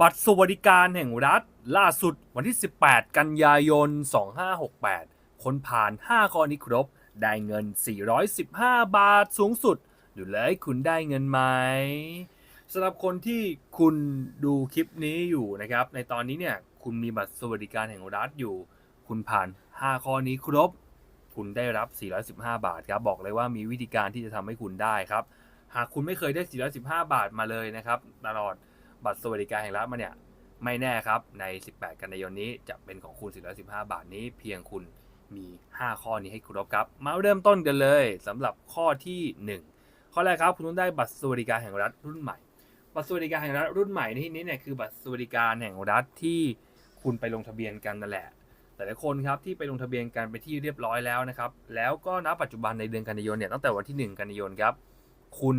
บัตรสวัสดิการแห่งรัฐ ล่าสุดวันที่ 18 กันยายน 2568 คนผ่าน 5 ข้อนี้ครบ ได้เงิน 415 บาทสูงสุด ดูเลยคุณได้เงินไหมสำหรับคนที่คุณดูคลิปนี้อยู่นะครับ ในตอนนี้เนี่ยคุณมีบัตรสวัสดิการแห่งรัฐอยู่ คุณผ่าน 5 ข้อนี้ครบ คุณได้รับ 415 บาทครับ บอกเลยว่ามีวิธีการที่จะทำให้คุณได้ครับ หากคุณไม่เคยได้ 415 บาทมาเลยนะครับ ตลอด บัตรสวัสดิการแห่งรัฐมาเนี่ย ไม่แน่ครับใน 18 กันยายนนี้จะเป็นของคุณ415 บาทนี้ เพียงคุณมี 5 ข้อนี้ให้ครบครับ มาเริ่มต้นกันเลยสำหรับข้อที่ 1 ข้อแรกครับคุณต้องได้บัตรสวัสดิการแห่งรัฐรุ่นใหม่ บัตรสวัสดิการแห่งรัฐรุ่นใหม่ในที่นี้เนี่ยคือบัตรสวัสดิการแห่งรัฐที่คุณไปลงทะเบียนกันนั่นแหละแต่ละคนครับที่ไปลงทะเบียนกันไปที่เรียบร้อยแล้วนะครับแล้วก็ณปัจจุบันในเดือนกันยายนเนี่ยตั้งแต่วันที่ 1 กันยายนครับคุณ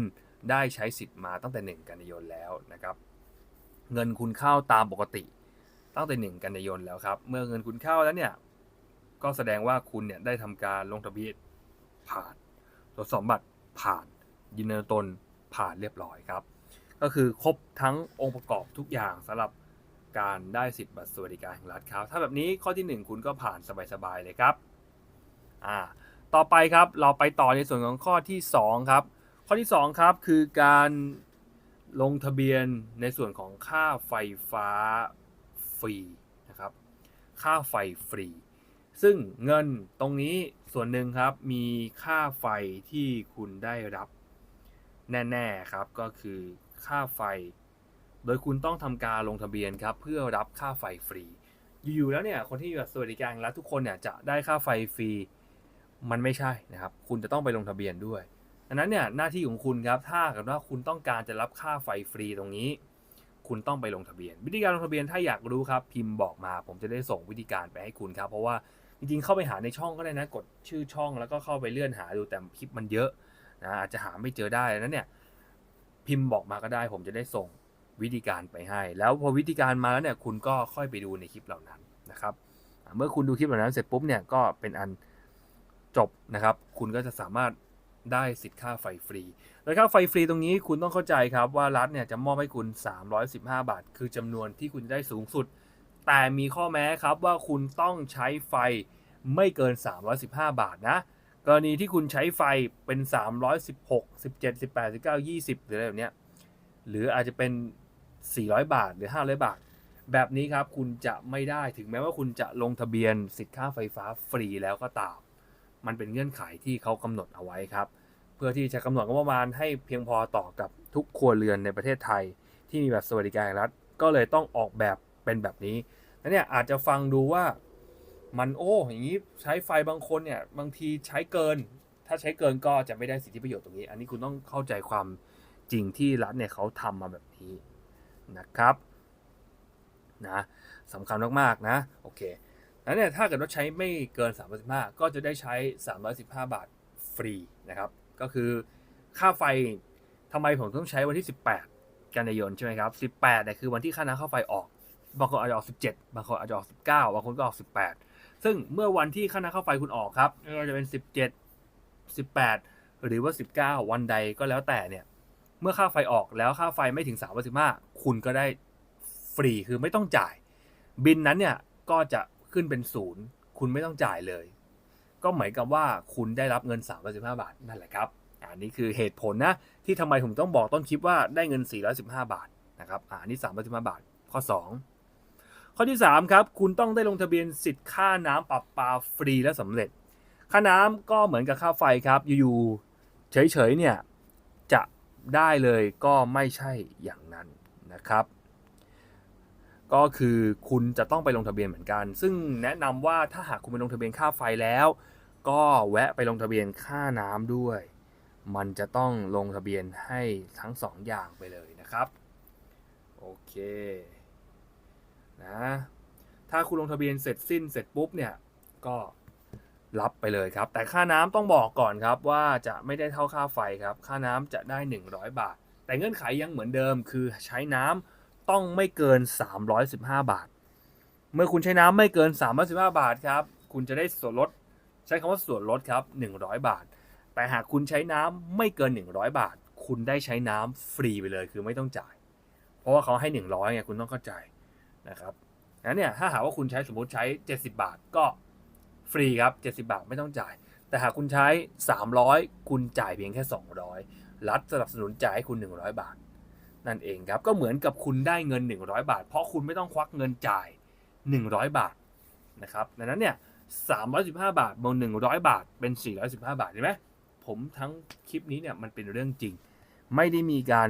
ได้ใช้สิทธิ์มาตั้งแต่ 1 กันยายนแล้วนะครับ เงินคุณเข้าตามปกติ ตั้งแต่1กันยายนแล้วครับ เมื่อเงินคุณเข้าแล้วเนี่ย ก็แสดงว่าคุณเนี่ยได้ทำการลงทะเบียนผ่านตรวจสอบบัตรผ่านยืนยันตนผ่านเรียบร้อยครับ ก็คือครบทั้งองค์ประกอบทุกอย่างสำหรับการได้สิทธิ์บัตรสวัสดิการแห่งรัฐครับ ถ้าแบบนี้ข้อทีหนึ่1 คุณก็ผ่านสบายๆเลยครับอ่าต่อไปครับเราไปต่อในส่วนของข้อที่ 2 ครับ ข้อที่ 2 ครับ คือการ ลงทะเบียนในส่วนของค่าไฟฟ้าฟรีนะครับ ค่าไฟฟรี ซึ่งเงินตรงนี้ส่วนหนึ่งครับมีค่าไฟที่คุณได้รับแน่ๆครับก็คือค่าไฟ โดยคุณต้องทำการลงทะเบียนครับเพื่อรับค่าไฟฟรี อยู่ๆแล้วเนี่ยคนที่มีบัตรสวัสดิการแห่งรัฐทุกคนเนี่ยจะได้ค่าไฟฟรีมันไม่ใช่นะครับ คุณจะต้องไปลงทะเบียนด้วย ดังนั้นเนี่ยหน้าที่ของคุณครับถ้าเกิดว่าคุณต้องการจะรับค่าไฟฟรีตรงนี้ คุณต้องไปลงทะเบียน วิธีการลงทะเบียนถ้าอยากรู้ครับพิมพ์บอกมา ผมจะได้ส่งวิธีการไปให้คุณครับ เพราะว่าจริงๆเข้าไปหาในช่องก็ได้นะ กดชื่อช่องแล้วก็เข้าไปเลื่อนหาดูแต่คลิปมันเยอะนะอาจจะหาไม่เจอได้นั้นเนี่ยพิมพ์บอกมาก็ได้ ผมจะได้ส่งวิธีการไปให้ แล้วพอวิธีการมาแล้วเนี่ยคุณก็ค่อยไปดูในคลิปเหล่านั้นนะครับเมื่อคุณดูคลิปเหล่านั้นเสร็จปุ๊บเนี่ยก็เป็นอันจบนะครับ คุณก็จะสามารถ ได้สิทธิ์ค่าไฟฟรีโดยค่าไฟฟรีตรงนี้คุณต้องเข้าใจครับว่ารัฐเนี่ยจะมอบให้คุณ 315 บาท คือจำนวนที่คุณจะได้สูงสุด แต่มีข้อแม้ครับว่าคุณต้องใช้ไฟไม่เกิน 315 บาทนะ กรณีที่คุณใช้ไฟเป็น 316 17 18 19 20 หรืออะไรแบบนี้หรืออาจจะเป็น 400 บาทหรือ 500 บาท แบบนี้ครับคุณจะไม่ได้ถึงแม้ว่าคุณจะลงทะเบียนสิทธิ์ค่าไฟฟ้าฟรีแล้วก็ตาม มันเป็นเงื่อนไขที่เขากำหนดเอาไว้ครับ เพื่อที่จะกำหนดงบประมาณให้เพียงพอต่อกับทุกครัวเรือนในประเทศไทย ที่มีแบัตรสวัสดิการแห่งรัฐ ก็เลยต้องออกแบบเป็นแบบนี้แล้วเนี่ยอาจจะฟังดูว่ามันโอ้อย่างนี้ใช้ไฟบางคนเนี่ยบางทีใช้เกิน ถ้าใช้เกินก็จะไม่ได้สิทธิประโยชน์ตรงนี้ อันนี้คุณต้องเข้าใจความจริงที่รัฐเนี่ยเขาทำมาแบบนี้นะครับนะสำคัญมากๆนะโอเค แล้วเนี่ยถ้าเกิดว่าใช้ไม่เกิน 315 ก็จะได้ใช้ 315 บาทฟรีนะครับ ก็คือค่าไฟทำไมผมต้องใช้วันที่ 18 กันยายนใช่ไหมครับ 18เนี่ยคือวันที่ค่าน้ำค่าไฟออก บางคนอาจจะออก 17 บางคนอาจจะออก 19 บางคนก็ออก 18 ซึ่งเมื่อวันที่ค่าน้ำค่าไฟคุณออกครับไม่ว่าจะเป็น 17 18 หรือว่า 19 วันใดก็แล้วแต่เนี่ย เมื่อค่าไฟออกแล้วค่าไฟไม่ถึง315คุณก็ได้ฟรีคือไม่ต้องจ่าย บินนั้นเนี่ยก็จะ ขึ้นเป็นศูนย์คุณไม่ต้องจ่ายเลย ก็หมือนกับว่าคุณได้รับเงิน315บาทนั่นแหละครับอันนี้คือเหตุผลนะที่ทำไมผมต้องบอกต้นคลิปว่าได้เงิน 415 บาทนะครับอันนี้315บาท ข้อ 2 ข้อที่3ครับคุณต้องได้ลงทะเบียนสิทธิ์ค่าน้ำประปาฟรีและสำเร็จ ค่าน้ำก็เหมือนกับค่าไฟครับอยู่ๆเฉยๆเนี่ยจะได้เลยก็ไม่ใช่อย่างนั้นนะครับ ก็คือคุณจะต้องไปลงทะเบียนเหมือนกัน ซึ่งแนะนำว่าถ้าหากคุณไปลงทะเบียนค่าไฟแล้ว ก็แวะไปลงทะเบียนค่าน้ำด้วย มันจะต้องลงทะเบียนให้ทั้งสองอย่างไปเลยนะครับ โอเคนะถ้าคุณลงทะเบียนเสร็จสิ้นเสร็จปุ๊บเนี่ยก็รับไปเลยครับ แต่ค่าน้ำต้องบอกก่อนครับว่าจะไม่ได้เท่าค่าไฟครับ ค่าน้ำจะได้ 100 บาท แต่เงื่อนไขยังเหมือนเดิมคือใช้น้ำ ต้องไม่เกิน 315 บาท เมื่อคุณใช้น้ำไม่เกิน 315 บาทครับ คุณจะได้ส่วนลด ใช้คำว่าส่วนลดครับ 100 บาท แต่หากคุณใช้น้ำไม่เกิน 100 บาท คุณได้ใช้น้ำฟรีไปเลย คือไม่ต้องจ่าย เพราะว่าเขาให้ 100ไงคุณต้องเข้าใจนะครับงั้นเนี่ยถ้าหากว่าคุณใช้สมมติใช้ 70 บาทก็ฟรีครับ 70 บาทไม่ต้องจ่าย แต่หากคุณใช้ 300 คุณจ่ายเพียงแค่ 200 รัฐสนับสนุนจ่ายให้คุณ 100 บาท นั่นเองครับก็เหมือนกับคุณได้เงิน 100 บาท เพราะคุณไม่ต้องควักเงินจ่าย 100 บาทนะครับดังนั้นเนี่ย315 บาทบวก100 บาทเป็น 415 บาทเห็นไหมผมทั้งคลิปนี้เนี่ยมันเป็นเรื่องจริง ไม่ได้มีการ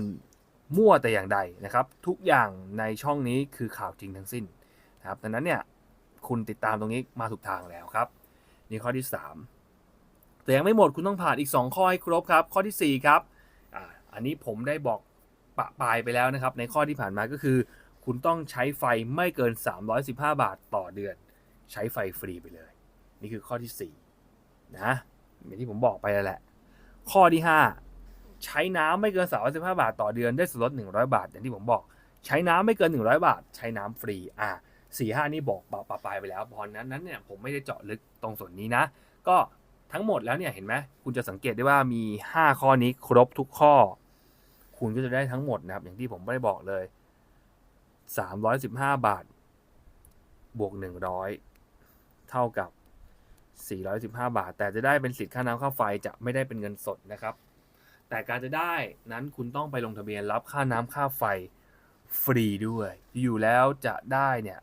มั่วแต่อย่างใดนะครับ ทุกอย่างในช่องนี้คือข่าวจริงทั้งสิ้นนะครับดังนั้นเนี่ยคุณติดตามตรงนี้มาถูกทางแล้วครับ นี่ข้อที่ 3 แต่ยังไม่หมดคุณต้องผ่านอีก 2 ข้อให้ครบครับ ข้อทีสี่4 ครับออันนี้ผมได้บอก ปะปลายไปแล้วนะครับ ในข้อที่ผ่านมาก็คือ คุณต้องใช้ไฟไม่เกิน 315 บาทต่อเดือน ใช้ไฟฟรีไปเลย นี่คือข้อที่4นะอย่างที่ผมบอกไปแล้วแหละ ข้อที่ 5 ใช้น้ำไม่เกิน 315 บาทต่อเดือนได้ส่วนลด 100 บาท อย่างที่ผมบอก ใช้น้ำไม่เกิน 100 บาท ใช้น้ำฟรีอ่าสี่ห้านี่บอกปะปะปลายไปแล้วพรนั้นนั้นเนี่ยผมไม่ได้เจาะลึกตรงส่วนนี้นะ ก็ทั้งหมดแล้วเนี่ยเห็นไหมคุณจะสังเกตได้ว่ามี 5 ข้อนี้ครบทุกข้อ คุณก็จะได้ทั้งหมดนะครับ อย่างที่ผมไม่ได้บอกเลย 315 บาท บวก 100 เท่ากับ 415 บาท แต่จะได้เป็นสิทธิ์ค่าน้ำค่าไฟจะไม่ได้เป็นเงินสดนะครับ แต่การจะได้นั้นคุณต้องไปลงทะเบียนรับค่าน้ำค่าไฟฟรีด้วย อยู่แล้วจะได้เนี่ย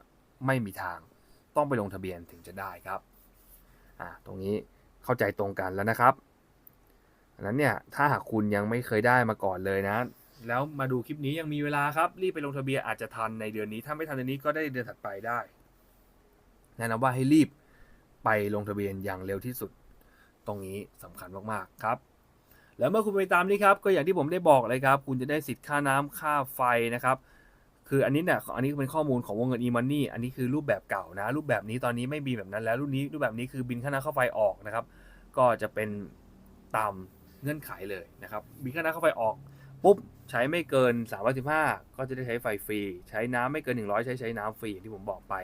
ไม่มีทางต้องไปลงทะเบียนถึงจะได้ครับ อ่า ตรงนี้เข้าใจตรงกันแล้วนะครับ นั้นเนี่ยถ้าหากคุณยังไม่เคยได้มาก่อนเลยนะ แล้วมาดูคลิปนี้ยังมีเวลาครับรีบไปลงทะเบียนอาจจะทันในเดือนนี้ ถ้าไม่ทันเดือนนี้ก็ได้เดือนถัดไปได้แนะนำว่าให้รีบไปลงทะเบียนอย่างเร็วที่สุด ตรงนี้สำคัญมากๆครับแล้วเมื่อคุณไปตามนี้ครับก็อย่างที่ผมได้บอกเลยครับ คุณจะได้สิทธิ์ค่าน้ำค่าไฟนะครับ คืออันนี้เนี่ยอันนี้เป็นข้อมูลของวงเงิน e-money อันนี้คือรูปแบบเก่านะ รูปแบบนี้ตอนนี้ไม่มีแบบนั้นแล้วรุ่นนี้รูปแบบนี้คือบินค่าน้ำค่าไฟออกนะครับ ก็จะเป็นตาม เงื่อนไขเลยนะครับบินค่าน้ำค่าไฟออกปุ๊บใช้ไม่เกิน 315 ก็จะได้ใช้ไฟฟรี ใช้น้ำไม่เกิน 100 ใช้ใช้น้ำฟรีอย่างที่ผมบอกไป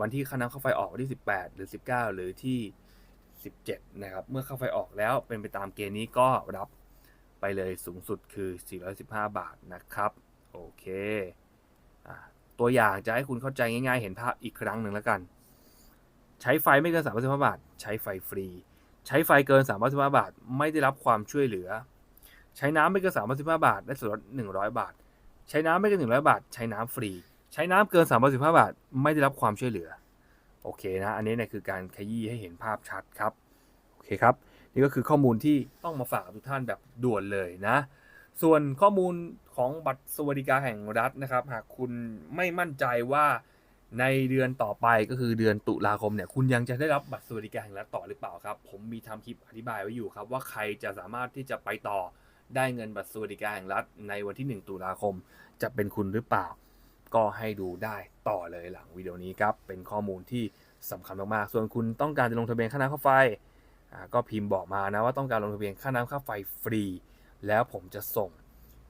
วันที่ค่าน้ำค่าไฟออกวันที่ 18 หรือ 19 หรือที่ 17 นะครับ เมื่อค่าไฟออกแล้วเป็นไปตามเกณฑ์นี้ก็รับไปเลยสูงสุดคือ 415 บาทนะครับ โอเคอตัวอย่างจะให้คุณเข้าใจง่ายๆ เห็นภาพอีกครั้งหนึ่งแล้วกัน ใช้ไฟไม่เกิน 315 บาท ใช้ไฟฟรี ใช้ไฟเกิน315บาท ไม่ได้รับความช่วยเหลือ ใช้น้ำไม่เกิน315บาท ได้ส่วนลด100บาท ใช้น้ำไม่เกิน100บาท ใช้น้ำฟรี ใช้น้ำเกิน315บาท ไม่ได้รับความช่วยเหลือ โอเคนะ อันนี้เนี่ยคือการขยี้ให้เห็นภาพชัดครับ โอเคครับ นี่ก็คือข้อมูลที่ต้องมาฝากทุกท่านแบบด่วนเลยนะ ส่วนข้อมูลของบัตรสวัสดิการแห่งรัฐนะครับ หากคุณไม่มั่นใจว่า ในเดือนต่อไปก็คือเดือนตุลาคมเนี่ยคุณยังจะได้รับบัตรสวัสดิการแห่งรัฐต่อหรือเปล่าครับ ผมมีทำคลิปอธิบายไว้อยู่ครับ ว่าใครจะสามารถที่จะไปต่อได้เงินบัตรสวัสดิการแห่งรัฐในวันที่ 1 ตุลาคม จะเป็นคุณหรือเปล่า ก็ให้ดูได้ต่อเลยหลังวิดีโอนี้ครับเป็นข้อมูลที่สำคัญมากๆส่วนคุณต้องการจะลงทะเบียนค่าน้ำค่าไฟก็พิมพ์บอกมานะว่าต้องการลงทะเบียนค่าน้ำค่าไฟฟรี แล้วผมจะส่ง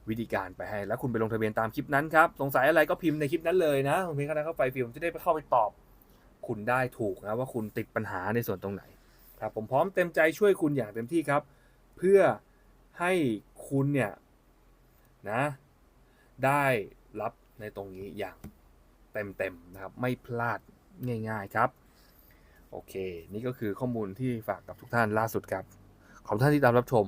วิธีการไปให้ แล้วคุณไปลงทะเบียนตามคลิปนั้นครับ สงสัยอะไรก็พิมพ์ในคลิปนั้นเลยนะผมเพียงค่าน้ำค่าไฟฟรีผมจะได้ไปเข้าไปตอบ คุณได้ถูกนะว่าคุณติดปัญหาในส่วนตรงไหนครับผมพร้อมเต็มใจช่วยคุณอย่างเต็มที่ครับ เพื่อให้คุณเนี่ยนะได้รับในตรงนี้อย่างเต็มๆนะครับ ไม่พลาดง่ายๆครับ โอเค นี่ก็คือข้อมูลที่ฝากกับทุกท่านล่าสุดครับ ขอบท่านที่ตามรับชม